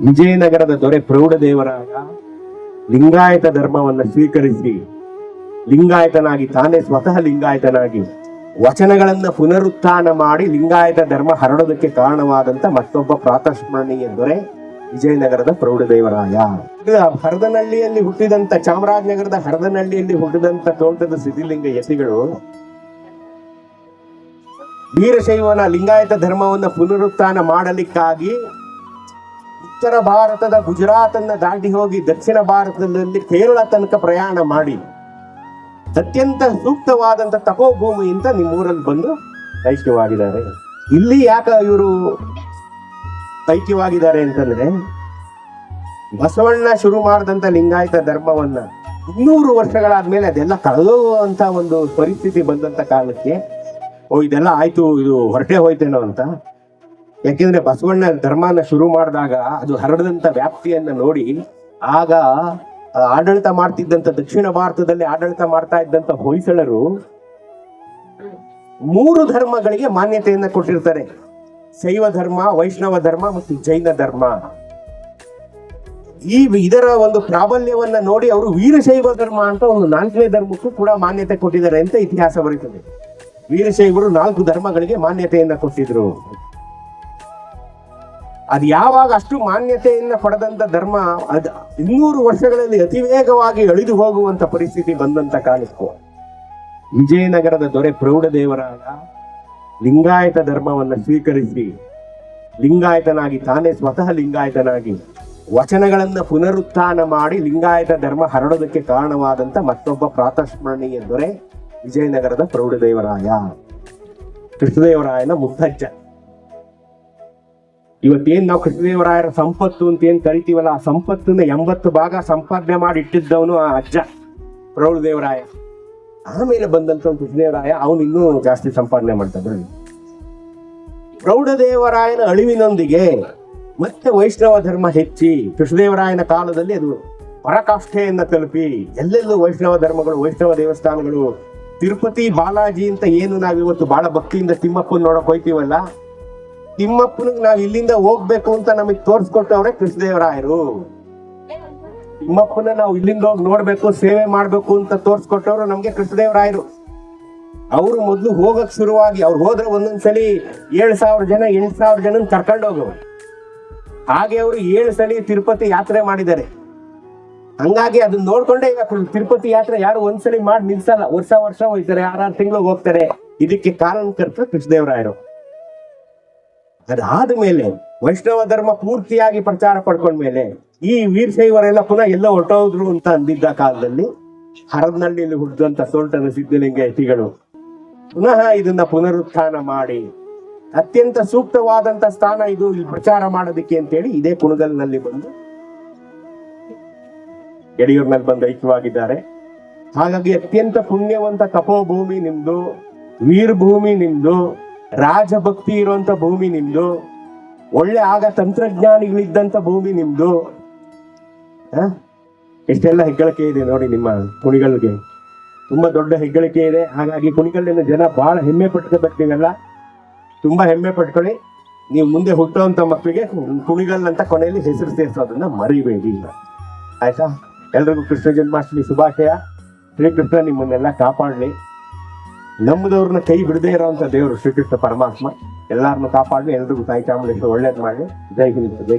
ವಿಜಯನಗರದ ದೊರೆ ಪ್ರೌಢದೇವರಾಯ ಲಿಂಗಾಯತ ಧರ್ಮವನ್ನು ಸ್ವೀಕರಿಸಿ ಲಿಂಗಾಯತನಾಗಿ ತಾನೇ ಸ್ವತಃ ಲಿಂಗಾಯತನಾಗಿ ವಚನಗಳನ್ನ ಪುನರುತ್ಥಾನ ಮಾಡಿ ಲಿಂಗಾಯತ ಧರ್ಮ ಹರಡೋದಕ್ಕೆ ಕಾರಣವಾದಂತ ಮತ್ತೊಬ್ಬ ಪ್ರಾತಸ್ಮರಣೀಯ ದೊರೆ ವಿಜಯನಗರದ ಪ್ರೌಢದೇವರಾಯ. ಹರದನಹಳ್ಳಿಯಲ್ಲಿ ಹುಟ್ಟಿದಂತ ಚಾಮರಾಜನಗರದ ಹರದನಹಳ್ಳಿಯಲ್ಲಿ ಹುಟ್ಟಿದಂತ ತೋಟದ ಸಿದ್ಧಲಿಂಗ ಯತಿಗಳು ವೀರಶೈವನ ಲಿಂಗಾಯತ ಧರ್ಮವನ್ನು ಪುನರುತ್ಥಾನ ಮಾಡಲಿಕ್ಕಾಗಿ ಉತ್ತರ ಭಾರತದ ಗುಜರಾತ್ ಅನ್ನ ದಾಟಿ ಹೋಗಿ ದಕ್ಷಿಣ ಭಾರತದಲ್ಲಿ ಕೇರಳ ತನಕ ಪ್ರಯಾಣ ಮಾಡಿ ಅತ್ಯಂತ ಸೂಕ್ತವಾದಂತ ತಪೋಭೂಮಿಯಿಂದ ನಿಮ್ಮೂರಲ್ಲಿ ಬಂದು ಐಕ್ಯವಾಗಿದ್ದಾರೆ. ಇಲ್ಲಿ ಯಾಕ ಇವರು ಐಕ್ಯವಾಗಿದ್ದಾರೆ ಅಂತಂದ್ರೆ ಬಸವಣ್ಣ ಶುರು ಮಾಡಿದಂತ ಲಿಂಗಾಯತ ಧರ್ಮವನ್ನ ಇನ್ನೂರು ವರ್ಷಗಳಾದ್ಮೇಲೆ ಅದೆಲ್ಲ ಕಳೆದೋಗುವಂತ ಒಂದು ಪರಿಸ್ಥಿತಿ ಬಂದಂತ ಕಾಲಕ್ಕೆ, ಓ, ಇದೆಲ್ಲ ಆಯ್ತು, ಇದು ಹೊರಟೆ ಹೋಯ್ತೇನೋ ಅಂತ ಯಾಕೆಂದ್ರೆ ಬಸವಣ್ಣ ಧರ್ಮನ ಶುರು ಮಾಡಿದಾಗ ಅದು ಹರಡದಂತ ವ್ಯಾಪ್ತಿಯನ್ನ ನೋಡಿ ಆಗ ಆಡಳಿತ ಮಾಡ್ತಿದ್ದಂತ ದಕ್ಷಿಣ ಭಾರತದಲ್ಲಿ ಆಡಳಿತ ಮಾಡ್ತಾ ಇದ್ದಂತ ಹೊಯ್ಸಳರು ಮೂರು ಧರ್ಮಗಳಿಗೆ ಮಾನ್ಯತೆಯನ್ನ ಕೊಟ್ಟಿರ್ತಾರೆ. ಶೈವ ಧರ್ಮ, ವೈಷ್ಣವ ಧರ್ಮ ಮತ್ತು ಜೈನ ಧರ್ಮ. ಈ ಇದರ ಒಂದು ಪ್ರಾಬಲ್ಯವನ್ನ ನೋಡಿ ಅವರು ವೀರಶೈವ ಧರ್ಮ ಅಂತ ಒಂದು ನಾಲ್ಕನೇ ಧರ್ಮಕ್ಕೂ ಕೂಡ ಮಾನ್ಯತೆ ಕೊಟ್ಟಿದ್ದಾರೆ ಅಂತ ಇತಿಹಾಸ ಬರೀತದೆ. ವೀರಶೈವರು ನಾಲ್ಕು ಧರ್ಮಗಳಿಗೆ ಮಾನ್ಯತೆಯನ್ನ ಕೊಟ್ಟಿದ್ರು. ಅದು ಯಾವಾಗ ಅಷ್ಟು ಮಾನ್ಯತೆಯನ್ನು ಪಡೆದಂಥ ಧರ್ಮ, ಅದು ಇನ್ನೂರು ವರ್ಷಗಳಲ್ಲಿ ಅತಿ ವೇಗವಾಗಿ ಅಳಿದು ಹೋಗುವಂತ ಪರಿಸ್ಥಿತಿ ಬಂದಂತ ಕಾಲಕ್ಕೂ. ವಿಜಯನಗರದ ದೊರೆ ಪ್ರೌಢದೇವರಾಯ ಲಿಂಗಾಯತ ಧರ್ಮವನ್ನು ಸ್ವೀಕರಿಸಿ, ಲಿಂಗಾಯತನಾಗಿ ತಾನೇ ಸ್ವತಃ ಲಿಂಗಾಯತನಾಗಿ ವಚನಗಳನ್ನು ಪುನರುತ್ಥಾನ ಮಾಡಿ ಲಿಂಗಾಯತ ಧರ್ಮ ಹರಡೋದಕ್ಕೆ ಕಾರಣವಾದಂಥ ಮತ್ತೊಬ್ಬ ಪ್ರಾತಸ್ಮರಣೀಯ ದೊರೆ ವಿಜಯನಗರದ ಪ್ರೌಢದೇವರಾಯ. ಕೃಷ್ಣದೇವರಾಯನ ಮುದ್ದಜ್ಜ ಇವತ್ತೇನ್ ನಾವು ಕೃಷ್ಣದೇವರಾಯರ ಸಂಪತ್ತು ಅಂತ ಏನು ಕರಿತೀವಲ್ಲ, ಆ ಸಂಪತ್ತನ್ನ ಎಂಬತ್ತು ಭಾಗ ಸಂಪಾದನೆ ಮಾಡಿ ಇಟ್ಟಿದ್ದವನು ಆ ಅಜ್ಜ, ಪ್ರೌಢದೇವರಾಯ. ಆಮೇಲೆ ಬಂದಂತ ಕೃಷ್ಣದೇವರಾಯ, ಅವನು ಇನ್ನೂ ಜಾಸ್ತಿ ಸಂಪಾದನೆ ಮಾಡ್ತಾನೆ ಪ್ರೌಢದೇವರಾಯನ ಅಳಿವಿನೊಂದಿಗೆ ಮತ್ತೆ ವೈಷ್ಣವ ಧರ್ಮ ಹೆಚ್ಚಿ ಕೃಷ್ಣದೇವರಾಯನ ಕಾಲದಲ್ಲಿ ಅದು ಪರಕಾಷ್ಠೆಯನ್ನ ತಲುಪಿ ಎಲ್ಲೆಲ್ಲೂ ವೈಷ್ಣವ ಧರ್ಮಗಳು, ವೈಷ್ಣವ ದೇವಸ್ಥಾನಗಳು, ತಿರುಪತಿ ಬಾಲಾಜಿ ಅಂತ ಏನು ನಾವಿವತ್ತು ಬಹಳ ಭಕ್ತಿಯಿಂದ ತಿಮ್ಮಪ್ಪನ ನೋಡಕ್ ಹೋಯ್ತೀವಲ್ಲ ತಿಮ್ಮಪ್ಪನಿಗೆ ನಾವು ಇಲ್ಲಿಂದ ಹೋಗ್ಬೇಕು ಅಂತ ನಮಗೆ ತೋರಿಸ್ಕೊಟ್ಟವ್ರೆ ಕೃಷ್ಣದೇವರಾಯರು. ತಿಮ್ಮಪ್ಪನ ನಾವು ಇಲ್ಲಿಂದ ಹೋಗಿ ನೋಡ್ಬೇಕು, ಸೇವೆ ಮಾಡ್ಬೇಕು ಅಂತ ತೋರ್ಸ್ಕೊಟ್ಟವ್ರು ನಮ್ಗೆ ಕೃಷ್ಣದೇವರಾಯರು. ಅವರು ಮೊದಲು ಹೋಗಕ್ ಶುರುವಾಗಿ, ಅವ್ರು ಹೋದ್ರೆ ಒಂದೊಂದ್ಸಲಿ ಏಳು ಸಾವಿರ ಜನ, ಎಂಟು ಸಾವಿರ ಜನ ಕರ್ಕೊಂಡು ಹೋಗೋರು ಹಾಗೆ ಅವರು ಏಳು ಸಲ ತಿರುಪತಿ ಯಾತ್ರೆ ಮಾಡಿದ್ದಾರೆ. ಹಂಗಾಗಿ ಅದನ್ನ ನೋಡ್ಕೊಂಡೇ ಈಗ ತಿರುಪತಿ ಯಾತ್ರೆ ಯಾರು ಒಂದ್ಸಲಿ ಮಾಡಿ ನಿಲ್ಸಲ್ಲ. ವರ್ಷ ವರ್ಷ ಹೋಗ್ತಾರೆ, ಆರಾರು ತಿಂಗಳು ಹೋಗ್ತಾರೆ. ಇದಕ್ಕೆ ಕಾರಣಕರ್ತರು ಕೃಷ್ಣದೇವರಾಯರು. ಅದಾದ ಮೇಲೆ ವೈಷ್ಣವ ಧರ್ಮ ಪೂರ್ತಿಯಾಗಿ ಪ್ರಚಾರ ಪಡ್ಕೊಂಡ್ಮೇಲೆ ಈ ವೀರಶೈವರೆಲ್ಲ ಪುನಃ ಎಲ್ಲ ಹೊರಟೋದ್ರು ಅಂತ ಅಂದಿದ್ದ ಕಾಲದಲ್ಲಿ ಹರದನಹಳ್ಳಿಯಲ್ಲಿ ಹುಟ್ಟಿದಂತ ಸೋಲ್ಟನ ಸಿದ್ಧಲಿಂಗ ಯತಿಗಳು ಪುನಃ ಇದನ್ನ ಪುನರುತ್ಥಾನ ಮಾಡಿ ಅತ್ಯಂತ ಸೂಕ್ತವಾದಂತ ಸ್ಥಾನ ಇದು ಇಲ್ಲಿ ಪ್ರಚಾರ ಮಾಡೋದಕ್ಕೆ ಅಂತೇಳಿ ಇದೇ ಕುಣಗಲ್ನಲ್ಲಿ ಬಂದು ಯಡಿಯೂರಿನಲ್ಲಿ ಬಂದು ಐಕ್ಯವಾಗಿದ್ದಾರೆ. ಹಾಗಾಗಿ ಅತ್ಯಂತ ಪುಣ್ಯವಂತ ತಪೋಭೂಮಿ ನಿಮ್ದು, ವೀರಭೂಮಿ ನಿಮ್ದು ರಾಜಭಕ್ತಿ ಇರುವಂತ ಭೂಮಿ ನಿಮ್ದು. ಒಳ್ಳೆ ಆಗ ತಂತ್ರಜ್ಞಾನಿಗಳಿದ್ದಂತ ಭೂಮಿ ನಿಮ್ದು? ಎಷ್ಟೆಲ್ಲ ಹೆಗ್ಗಳಿಕೆ ಇದೆ ನೋಡಿ ನಿಮ್ಮ ಕುಣಿಗಲ್ಗೆ. ತುಂಬಾ ದೊಡ್ಡ ಹೆಗ್ಗಳಿಕೆ ಇದೆ. ಹಾಗಾಗಿ ಕುಣಿಗಲ್ಲಿನ ಜನ ಬಹಳ ಹೆಮ್ಮೆ ಪಟ್ಕೋಬೇಕು ನೀವೆಲ್ಲ. ತುಂಬಾ ಹೆಮ್ಮೆ ಪಟ್ಕೊಳ್ಳಿ. ನೀವು ಮುಂದೆ ಹುಟ್ಟುವಂತ ಮಕ್ಕಳಿಗೆ ಕುಣಿಗಲ್ ಅಂತ ಕೊನೆಯಲ್ಲಿ ಹೆಸರು ಸೇರಿಸೋದನ್ನ ಮರಿಬೇಡಿ ಆಯ್ತಾ? ಎಲ್ರಿಗೂ ಕೃಷ್ಣ ಜನ್ಮಾಷ್ಟಮಿ ಶುಭಾಶಯ. ಶ್ರೀಕೃಷ್ಣ ನಿಮ್ಮನ್ನೆಲ್ಲ ಕಾಪಾಡಲಿ. ನಮ್ಮದವ್ರನ್ನ ಕೈ ಬಿಡದೇ ಇರೋಂಥ ದೇವರು ಶ್ರೀಕೃಷ್ಣ ಪರಮಾತ್ಮ ಎಲ್ಲರನ್ನು ಕಾಪಾಡಲಿ, ಎಲ್ರಿಗೂ ತಾಯಿ ಚಾಮುಂಡೇಶ್ವರ ಒಳ್ಳೇದು ಮಾಡಿ ಜೈ ಹಿಂದ್, ಜೈ